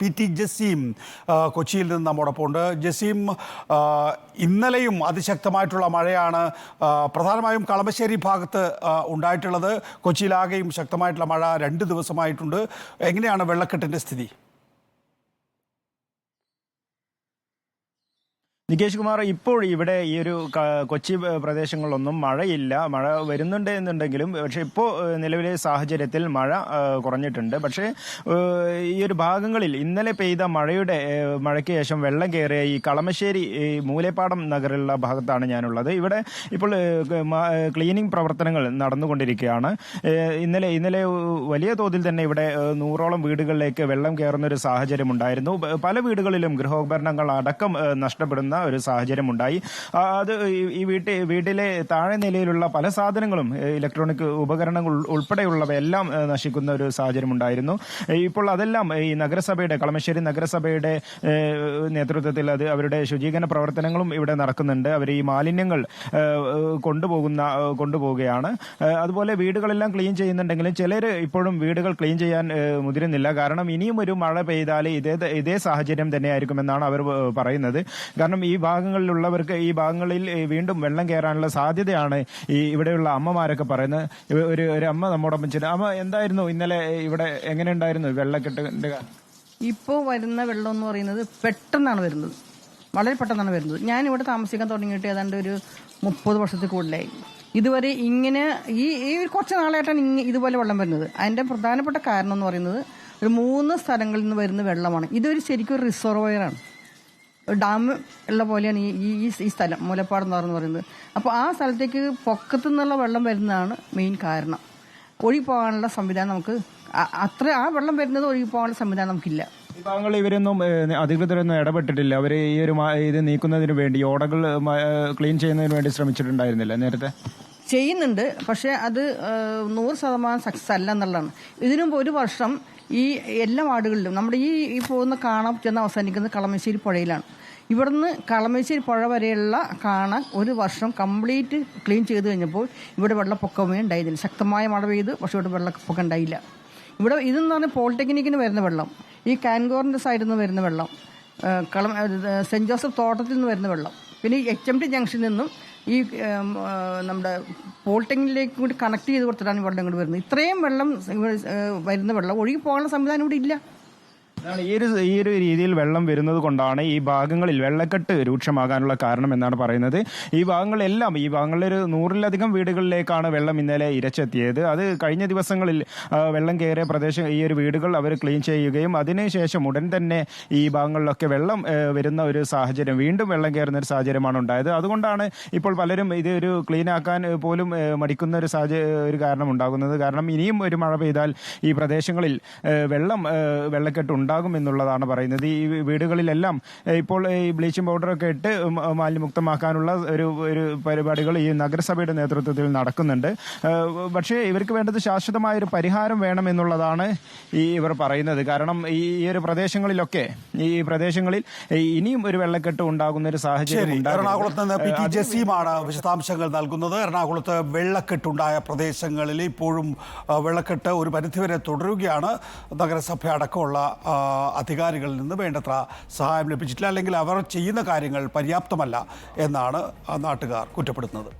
P T Jaseem കൊച്ചിയിൽ നിന്ന് നമ്മോടൊപ്പം ഉണ്ട്. ജസീം ഇന്നലെയും അതിശക്തമായിട്ടുള്ള മഴയാണ്. പ്രധാനമായും കളമശ്ശേരി ഭാഗത്ത് ഉണ്ടായിട്ടുള്ളത്. കൊച്ചിയിലാകെയും ശക്തമായിട്ടുള്ള മഴ രണ്ട് ദിവസമായിട്ടുണ്ട്. എങ്ങനെയാണ് വെള്ളക്കെട്ടിന്റെ സ്ഥിതി? നികേഷ് കുമാർ ഇപ്പോൾ ഇവിടെ ഈ ഒരു കൊച്ചി പ്രദേശങ്ങളിലൊന്നും മഴയില്ല. മഴ വരുന്നുണ്ട് എന്നുണ്ടെങ്കിലും പക്ഷേ ഇപ്പോൾ നിലവിലെ സാഹചര്യത്തിൽ മഴ കുറഞ്ഞിട്ടുണ്ട്. പക്ഷേ ഈ ഒരു ഭാഗങ്ങളിൽ ഇന്നലെ പെയ്ത മഴയുടെ മഴയ്ക്ക് ശേഷം വെള്ളം കയറിയ ഈ കളമശ്ശേരി മൂലപ്പാടം നഗറിലുള്ള ഭാഗത്താണ് ഞാനുള്ളത്. ഇവിടെ ഇപ്പോൾ ക്ലീനിങ് പ്രവർത്തനങ്ങൾ നടന്നുകൊണ്ടിരിക്കുകയാണ്. ഇന്നലെ ഇന്നലെ വലിയ തോതിൽ തന്നെ ഇവിടെ നൂറോളം വീടുകളിലേക്ക് വെള്ളം കയറുന്ന ഒരു സാഹചര്യം ഉണ്ടായിരുന്നു പല വീടുകളിലും ഗൃഹോപകരണങ്ങൾ അടക്കം ഏഹ്, ഒരു സാഹചര്യം ഉണ്ടായി അത് ഈ- വീട്ടിൽ വീട്ടിലെ താഴെ നിലയിലുള്ള പല സാധനങ്ങളും ഇലക്ട്രോണിക് ഉപകരണങ്ങൾ ഉൾ- ഉൾപ്പെടെയുള്ളവയെല്ലാം നശിക്കുന്ന ഒരു സാഹചര്യം ഉണ്ടായിരുന്നു ഇപ്പോൾ അതെല്ലാം ഈ നഗരസഭയുടെ കളമശ്ശേരി നഗരസഭയുടെ നേതൃത്വത്തിൽ അത് അവരുടെ ശുചീകരണ പ്രവർത്തനങ്ങളും ഇവിടെ നടക്കുന്നുണ്ട്. അവർ ഈ മാലിന്യങ്ങൾ കൊണ്ടുപോകുന്ന കൊണ്ടുപോവുകയാണ്. അതുപോലെ വീടുകളെല്ലാം ക്ലീൻ ചെയ്യുന്നുണ്ടെങ്കിലും ചിലർ ഇപ്പോഴും വീടുകൾ ക്ലീൻ ചെയ്യാൻ മുതിരുന്നില്ല. കാരണം ഇനിയും ഒരു മഴ പെയ്താൽ ഇതേ ഇതേ സാഹചര്യം തന്നെയായിരിക്കുമെന്നാണ് അവർ പറയുന്നത്. കാരണം ഭാഗങ്ങളിലുള്ളവർക്ക് ഈ ഭാഗങ്ങളിൽ വീണ്ടും വെള്ളം കയറാനുള്ള സാധ്യതയാണ് ഈ ഇവിടെയുള്ള അമ്മമാരൊക്കെ പറയുന്നത്. ഒരു ഒരു അമ്മ നമ്മോടൊപ്പം ചെല്ലും അമ്മ എന്തായിരുന്നു ഇന്നലെ ഇവിടെ എങ്ങനെ ഉണ്ടായിരുന്നു വെള്ളക്കെട്ടിന്റെ ഇപ്പോ ഇപ്പോൾ വരുന്ന വെള്ളം എന്ന് പറയുന്നത് പെട്ടെന്നാണ് വരുന്നത്. വളരെ പെട്ടെന്നാണ് വരുന്നത്. ഞാൻ ഇവിടെ താമസിക്കാൻ തുടങ്ങിയിട്ട് ഏതാണ്ട് ഒരു മുപ്പത് വർഷത്തിൽ കൂടുതലായി. ഇതുവരെ ഇങ്ങനെ ഈ ഈ കുറച്ച് നാളായിട്ടാണ് ഇങ്ങനെ ഇതുപോലെ വെള്ളം വരുന്നത്. അതിന്റെ പ്രധാനപ്പെട്ട കാരണം എന്ന് പറയുന്നത് ഒരു മൂന്ന് സ്ഥലങ്ങളിൽ നിന്ന് വരുന്ന വെള്ളമാണ്. ഇതൊരു ശരിക്കും ഒരു റിസർവയറാണ് ഡാം ഉള്ള പോലെയാണ് ഈ ഈ- ഈ സ്ഥലം മുലപ്പാട് എന്ന് പറയുന്നത്. അപ്പോൾ ആ സ്ഥലത്തേക്ക് പൊക്കത്തു നിന്നുള്ള വെള്ളം വരുന്നതാണ് മെയിൻ കാരണം. ഒഴുകി പോകാനുള്ള സംവിധാനം നമുക്ക് അത്ര ആ വെള്ളം വരുന്നത് ഒഴുകി പോകാനുള്ള സംവിധാനം നമുക്കില്ല. താങ്കൾ ഇവരൊന്നും അധികൃതരൊന്നും ഇടപെട്ടിട്ടില്ല. അവർ ഈ ഒരു ഇത് നീക്കുന്നതിന് വേണ്ടി ഓടകൾ ക്ലീൻ ചെയ്യുന്നതിന് വേണ്ടി ശ്രമിച്ചിട്ടുണ്ടായിരുന്നില്ല നേരത്തെ? ചെയ്യുന്നുണ്ട് പക്ഷേ അത് നൂറ് ശതമാനം സക്സസ് അല്ല എന്നുള്ളതാണ്. ഇതിനു ഒരു വർഷം ഈ എല്ലാ വാർഡുകളിലും നമ്മുടെ ഈ ഈ പോകുന്ന കാണാൻ ചെന്ന് അവസാനിക്കുന്നത് കളമശ്ശേരി പുഴയിലാണ്. ഇവിടുന്ന് കളമശ്ശേരി പുഴ വരെയുള്ള കാണ ഒരു വർഷം കംപ്ലീറ്റ് ക്ലീൻ ചെയ്ത് കഴിഞ്ഞപ്പോൾ ഇവിടെ വെള്ളപ്പൊക്കമേ ഉണ്ടായിരുന്നില്ല. ശക്തമായ മഴ പെയ്ത് പക്ഷേ ഇവിടെ വെള്ളപ്പൊക്കം ഉണ്ടായില്ല. ഇവിടെ ഇതെന്ന് പറഞ്ഞാൽ പോളിടെക്നിക്കിന് വരുന്ന വെള്ളം. ഈ കാൻഗോറിന്റെ സൈഡിൽ നിന്ന് വരുന്ന വെള്ളം. കളം സെന്റ് സെന്റ് ജോസഫ് തോട്ടത്തിൽ നിന്ന് വരുന്ന വെള്ളം. പിന്നെ ഈ എച്ച് എം ടി ജംഗ്ഷനിൽ നിന്നും ഈ നമ്മുടെ പോൾട്ടിങ്ങിലേക്ക് കൂടി കണക്ട് ചെയ്ത് കൊടുത്തിട്ടാണ് വെള്ളം ഇങ്ങോട്ട് വരുന്നത്. ഇത്രയും വെള്ളം വരുന്ന വെള്ളം ഒഴുകി പോകാനുള്ള സംവിധാനം ഇവിടെ ഇല്ല. ഈ ഒരു ഈ ഒരു രീതിയിൽ വെള്ളം വരുന്നത് കൊണ്ടാണ് ഈ ഭാഗങ്ങളിൽ വെള്ളക്കെട്ട് രൂക്ഷമാകാനുള്ള കാരണം എന്നാണ് പറയുന്നത്. ഈ ഭാഗങ്ങളെല്ലാം ഈ ഭാഗങ്ങളിൽ ഒരു നൂറിലധികം വീടുകളിലേക്കാണ് വെള്ളം ഇന്നലെ ഇരച്ചെത്തിയത്. അത് കഴിഞ്ഞ ദിവസങ്ങളിൽ വെള്ളം കയറിയ പ്രദേശം ഈ ഒരു വീടുകൾ അവർ ക്ലീൻ ചെയ്യുകയും അതിനുശേഷം ഉടൻ തന്നെ ഈ ഭാഗങ്ങളിലൊക്കെ വെള്ളം വരുന്ന ഒരു സാഹചര്യം വീണ്ടും വെള്ളം കയറുന്ന ഒരു സാഹചര്യമാണ് ഉണ്ടായത്. അതുകൊണ്ടാണ് ഇപ്പോൾ പലരും ഇത് ഒരു ക്ലീൻ ആക്കാൻ പോലും മടിക്കുന്ന ഒരു സാഹചര്യ ഒരു കാരണം ഉണ്ടാകുന്നത്. കാരണം ഇനിയും ഒരു മഴ പെയ്താൽ ഈ പ്രദേശങ്ങളിൽ വെള്ളം വെള്ളക്കെട്ട് ഉണ്ടാകും. എന്നുള്ളതാണ് പറയുന്നത്. ഈ വീടുകളിലെല്ലാം ഇപ്പോൾ ഈ ബ്ലീച്ചിങ് പൗഡറൊക്കെ ഇട്ട് മാലിന്യമുക്തമാക്കാനുള്ള ഒരു ഒരു പരിപാടികൾ ഈ നഗരസഭയുടെ നേതൃത്വത്തിൽ നടക്കുന്നുണ്ട്. പക്ഷേ ഇവർക്ക് വേണ്ടത് ശാശ്വതമായ ഒരു പരിഹാരം വേണമെന്നുള്ളതാണ് ഈ ഇവർ പറയുന്നത്. കാരണം ഈ ഒരു പ്രദേശങ്ങളിലൊക്കെ ഈ പ്രദേശങ്ങളിൽ ഇനിയും ഒരു വെള്ളക്കെട്ട് ഉണ്ടാകുന്ന ഒരു സാഹചര്യം. എറണാകുളത്ത് നിന്ന് പി ടി ജസീമാണ് വിശദാംശങ്ങൾ നൽകുന്നത്. എറണാകുളത്ത് വെള്ളക്കെട്ടുണ്ടായ പ്രദേശങ്ങളിൽ ഇപ്പോഴും വെള്ളക്കെട്ട് ഒരു പരിധിവരെ തുടരുകയാണ്. നഗരസഭ അടക്കമുള്ള അധികാരികളിൽ നിന്ന് വേണ്ടത്ര സഹായം ലഭിച്ചിട്ടില്ല അല്ലെങ്കിൽ അവർ ചെയ്യുന്ന കാര്യങ്ങൾ പര്യാപ്തമല്ല എന്നാണ് നാട്ടുകാർ കുറ്റപ്പെടുത്തുന്നത്.